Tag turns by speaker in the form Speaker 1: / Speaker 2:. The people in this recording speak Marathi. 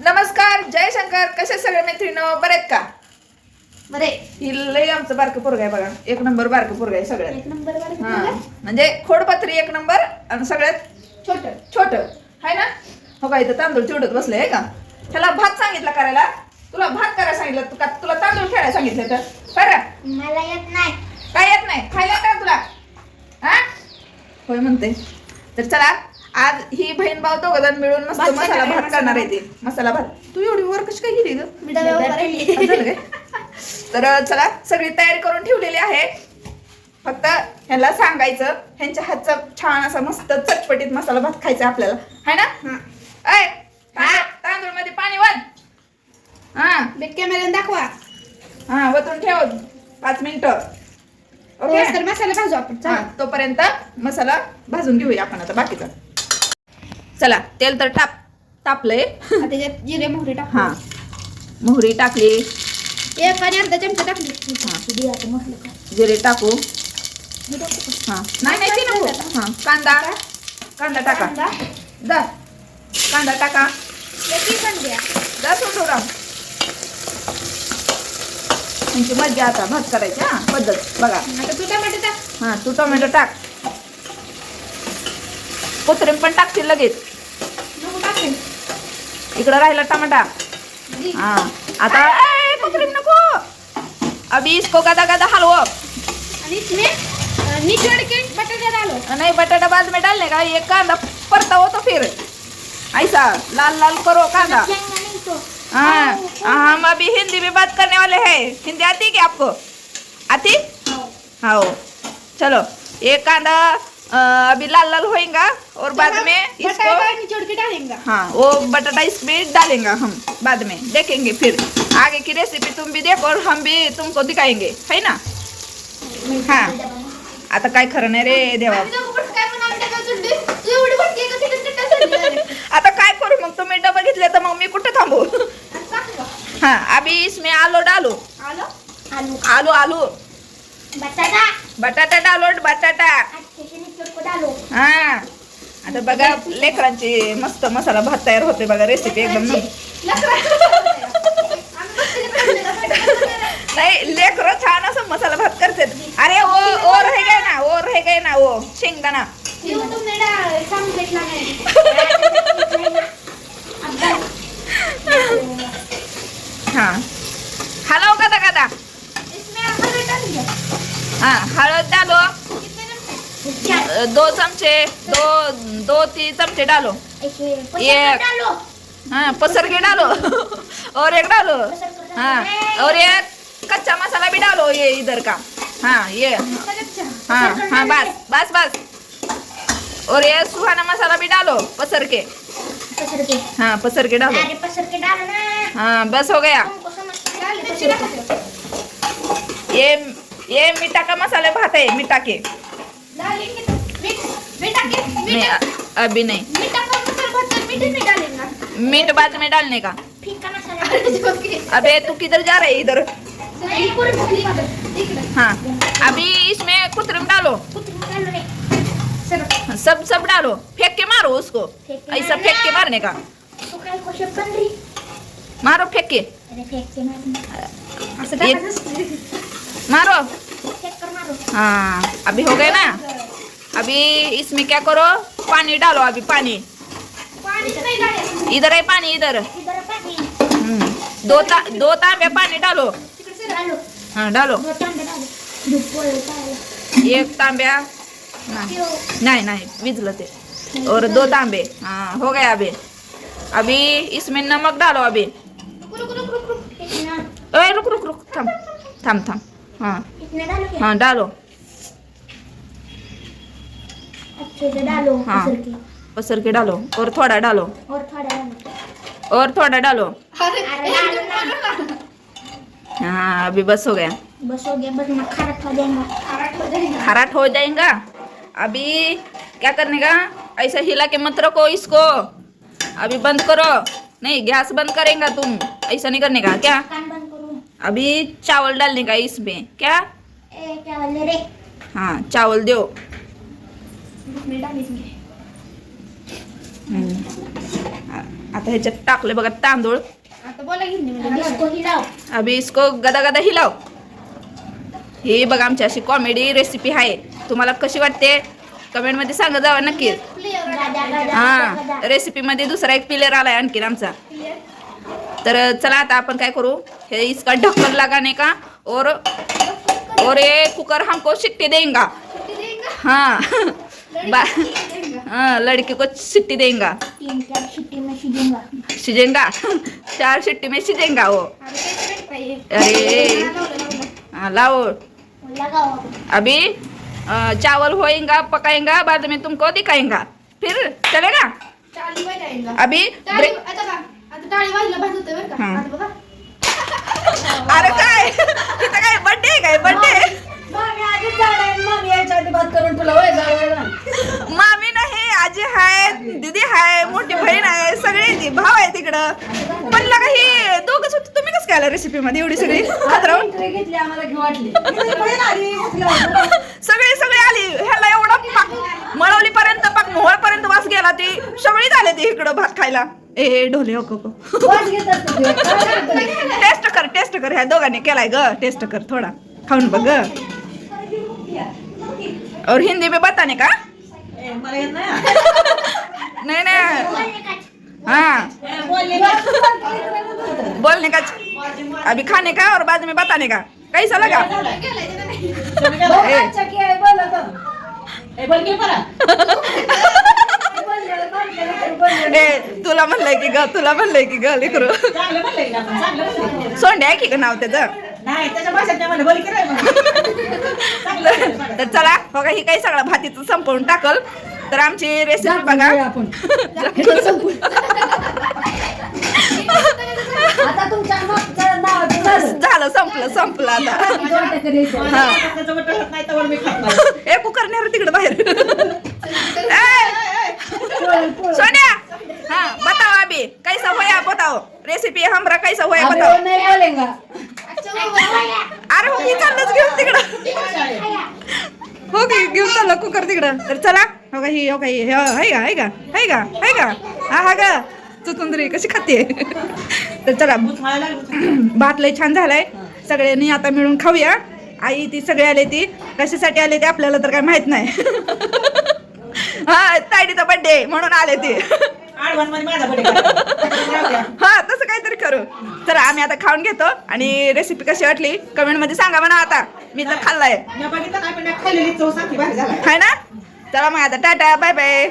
Speaker 1: नमस्कार जय शंकर. कसे सगळे मैत्रिणी? बरेत का?
Speaker 2: बरे.
Speaker 1: ही लय आमचं बारकं पोरग आहे बघा. एक नंबर बारकं पोरग आहे सगळ्यात.
Speaker 2: एक नंबर
Speaker 1: हा. म्हणजे खोडपत्री एक नंबर आणि सगळ्यात
Speaker 2: छोट.
Speaker 1: छोट. आहे ना? हो का इथं तांदूळ चिवडत बसले आहे का? त्याला भात सांगितलं करायला. तुला भात करायला सांगितलं तू का? तुला तांदूळ खेळायला सांगितलं तर. बरं
Speaker 2: मला येत नाही.
Speaker 1: काय येत नाही? खायला का तुला? हा? होय म्हणते. तर चला आज ही बहीण भाऊ दोघ जण मिळून मस्त मसाला भात करणार आहे ते. मसाला भात. तू एवढी वर कशी काय गेली ग? तर चला सगळी तयारी करून ठेवलेली आहे. फक्त ह्याला सांगायचं ह्यांच्या हातचा छान असा मस्त चटपटीत मसाला भात खायचा आपल्याला. है ना? ऐ तांदूळमध्ये पाणी वत हा.
Speaker 2: बेट कॅमेऱ्याने दाखवा.
Speaker 1: हा वतून ठेव. पाच मिनिटं. ओके?
Speaker 2: तर मसाला भाजू आपण.
Speaker 1: हा. तोपर्यंत मसाला भाजून घेऊया आपण आता बाकीचा. चला तेल तर टाप तापलंय.
Speaker 2: त्याच्यात जिरे मोहरी टाक.
Speaker 1: हा. मोहरी टाकली.
Speaker 2: एक आणि अर्धा चमचा टाकली.
Speaker 1: हा.
Speaker 2: का.
Speaker 1: जिरे टाकू.
Speaker 2: का?
Speaker 1: हा. नाही नाही ते नको हा. कांदा. कांदा टाका.
Speaker 2: कांदा.
Speaker 1: दा कांदा टाका.
Speaker 2: ही पण द्या.
Speaker 1: दा सोडूराम त्यांची मज्जा आता भात करायची हा पद्धत. बघा.
Speaker 2: आता तू टमाटे टाक.
Speaker 1: हा तू टोमॅटो टाक. कोथिंबीर पण टाकतील लगेच. इकडं राहिला टमाटा. हाँ. आता ए, नको. अभी इसको गदा गदा हलवो.
Speaker 2: आणि इसमें अ, निचोड़ के बटाटा डालो
Speaker 1: नहीं बटाटा बाद में डालने का? ये कांदा पड़ता हो तो फिर. ऐसा लाल लाल करो कांदा. हाँ. हाँ, हम अभी हिंदी में बात करने वाले हैं. हिंदी आती है क्या आपको? आती? हाँ. चलो ये कांदा अभी लाल लाल होएगा और बाद में इसको
Speaker 2: के डालेंगे।
Speaker 1: हाँ वो बटाटा इसमें डालेंगे हम बाद में देखेंगे फिर। आगे की रेसिपी तुम भी देखो और हम भी तुमको दिखाएंगे है ना? हाँ। आता काय खरं नाही रे देवा। आता काय करू मग? तुम्ही डबा घेतले तर मग मी कुठे थांबू? हाँ अभी इसमें आलू डालो।
Speaker 2: आलू?
Speaker 1: आलू आलू।
Speaker 2: बटाटा।
Speaker 1: बटाटा डालो बटाटा
Speaker 2: अच्छे से निचोड़ को डालो
Speaker 1: हा. आता बघा लेकरांची मस्त मसाला भात तयार होते बघा रेसिपी एकदम. नाही लेकर छान असं मसाला भात करतात. अरे ओ ओ रह गए ना ओ रह गए ना ओ शेंगदाणा
Speaker 2: क्यों तुमने डा- सांगितलं नाही?
Speaker 1: हा हलव कदा कदा
Speaker 2: इसमें हळद डाल दो.
Speaker 1: हा हळद डालो
Speaker 2: कितने चमचे? चार.
Speaker 1: अ, दो चमचे दो दो तीन चमचे डालो। एक. हाँ पसर के डालो। और एक डालो। हाँ और एक कच्चा मसाला भी डालो ये इधर का। हाँ ये. हाँ हाँ. बस बस बस। और ये सुहाना मसाला भी डालो पसर के
Speaker 2: पसर के.
Speaker 1: हाँ पसर के डालो।
Speaker 2: अरे पसर के डालो ना।
Speaker 1: हाँ बस हो गया. ये ये मीठा का मसाले भात है मीठा के
Speaker 2: डालेंगे तो. मीठ मीठा के
Speaker 1: नहीं
Speaker 2: मीठा
Speaker 1: अ- अभी नहीं।
Speaker 2: मीठा का मसाला बहुत है, मीठे नहीं डालेंगे।
Speaker 1: मीठ बाद में डालने का।
Speaker 2: फीका मसाला
Speaker 1: अबे तू किधर जा रही है इधर?
Speaker 2: नहीं, पूरी पूरी इकडे.
Speaker 1: हाँ। अभी इसमें कुतरम डालो।
Speaker 2: कुत्रे डालो रे. सर
Speaker 1: सब सब डालो। फेंक के मारो उसको।
Speaker 2: फेंक के
Speaker 1: ऐसा
Speaker 2: मारना।
Speaker 1: फेंक के मारने का।
Speaker 2: तू काय कोशे पण रे
Speaker 1: मारो फेंक के।
Speaker 2: अरे फेक के मार असं
Speaker 1: ये-
Speaker 2: टाकायचं
Speaker 1: मारो।
Speaker 2: फेक कर मारो।
Speaker 1: हाँ अभी हो गए ना? अभी इसमें क्या करो? पानी डालो अभी पानी। इधर है पानी इधर. दो ता दो तांबे पानी डालो। हाँ डालो। एक तांब्या नहीं नहीं विजल थे और दो तांबे। हाँ हो गया अभी। अभी इसमें नमक डालो अभी।
Speaker 2: रुक रुक रुक
Speaker 1: थम थम थम। हाँ। हाँ डालो।
Speaker 2: डालो
Speaker 1: हाँ।
Speaker 2: पसर के
Speaker 1: पसर के डालो. और थोड़ा डालो.
Speaker 2: और थोड़ा डालो.
Speaker 1: और थोड़ा डालो. हाँ अभी बस हो गया.
Speaker 2: बस हो गया. बस मैं खारट हो जाएगा. खारट हो जाएगा.
Speaker 1: अभी क्या करने का? ऐसा हिला के मत रखो इसको. अभी बंद करो. नहीं गैस बंद करेगा तुम. ऐसा नहीं करने का. क्या?
Speaker 2: कान बंद करूँ?
Speaker 1: अभी चावल डालने का इसमें. क्या?
Speaker 2: ए बोले रे.
Speaker 1: हाँ चावल दो. आता ह्याच्यात टाकले बघा तांदूळ.
Speaker 2: आता बोला हिंदीमध्ये
Speaker 1: अभी इसको गदा गदा हिलाव ही बघा आमची अशी कॉमेडी रेसिपी आहे. तुम्हाला कशी वाटते? कमेंटमध्ये सांगा जावा नक्कीच हा रेसिपीमध्ये दुसरा एक प्लेअर आलाय आणखीन आमचा. तर चला आता आपण काय करू? हे इसका ढक्कन लगाने का? और और ये कुकर हमको सिट्टी देंगा? हाँ. बा हाँ लड़के को सिट्टी देंगा. सिजेंगा चार सिट्टी में सिजेंगा वो. अरे. हाँ लाओ. अभी चावल होएगा पकाएगा बाद में तुमको दिखाएगा. फिर चलेगा. अभी
Speaker 2: टाळी
Speaker 1: ब्रेक
Speaker 2: आता का आता टाळी वाजला भाजत बरं का
Speaker 1: हा.
Speaker 2: आता बघा
Speaker 1: अरे काय इथं काय बर्थडे काय बर्थडे
Speaker 3: मामी आधीच झाड आहे मामी यायच्या आधी बात करून तुला वय जाऊ
Speaker 1: मामी नाही आजी हाय दीदी हाय मोठी बहीण आहे सगळे जी भाव आहे तिकडं पण लगा ही दोघच होते तुम्ही कसं काय रेसिपी मध्ये एवढी सगळी? हातरावून
Speaker 3: एंट्री घेतली आम्हाला घेऊ वाटली.
Speaker 1: सगळी सगळी आली. ह्याला एवढा पाक मळवली पर्यंत पाक मोहळ पर्यंत वास गेला ती. सगळी झाले ती इकडं भात खायला. ए ढोले हो? टेस्ट कर टेस्ट कर. ह्या दोघांनी केलाय ग. टेस्ट कर थोडा. खाऊन बघ ग. और हिंदी में बताने का?
Speaker 3: नहीं.
Speaker 1: नहीं हाँ. बोलने का? अभी खाने का और बाद में बताने का। कैसा लगा? तुला म्हणलंय की ग तुला म्हणलंय की ग लेकरू.
Speaker 3: चांगलं बोललंय ना आपण, चांगलं बोललंय.
Speaker 1: सोंडे आहे की ग नाव त्याचं. तर चला बघा ही काही सगळं भातीचं संपवून टाकल. तर आमची रेसिपी बघा.
Speaker 3: मी खात नाही.
Speaker 1: ए कुकर नेहरू तिकडे बाहेर. सोन्या! हाँ बताओ अभी कैसा होया बताओ? रेसिपी हमरा कैसा होया बताओ?
Speaker 3: नाही बोलेंगा
Speaker 1: अरे हो की चाललंच घेऊन तिकडं. हो की घेऊन चाललं कुकर तिकडं. तर चला हो का ही हो का ही हो, हाय का हाय का हाय का हाय का? हा हा ग. चुचुंदरी कशी खाते तर चला.
Speaker 3: भात
Speaker 1: लय छान झालाय. सगळ्यांनी आता मिळून खाऊया. आई ती सगळे आले ती. कशासाठी आले ते आपल्याला तर काय माहीत नाही. हा ताईडीचा बर्थडे म्हणून आले ते. हा तसं काहीतरी करू. चला आम्ही आता खाऊन घेतो. आणि रेसिपी कशी वाटली? कमेंटमध्ये सांगा म्हणा आता. मी तर खाल्लाय. हाय ना? चला मग आता टाटा बाय बाय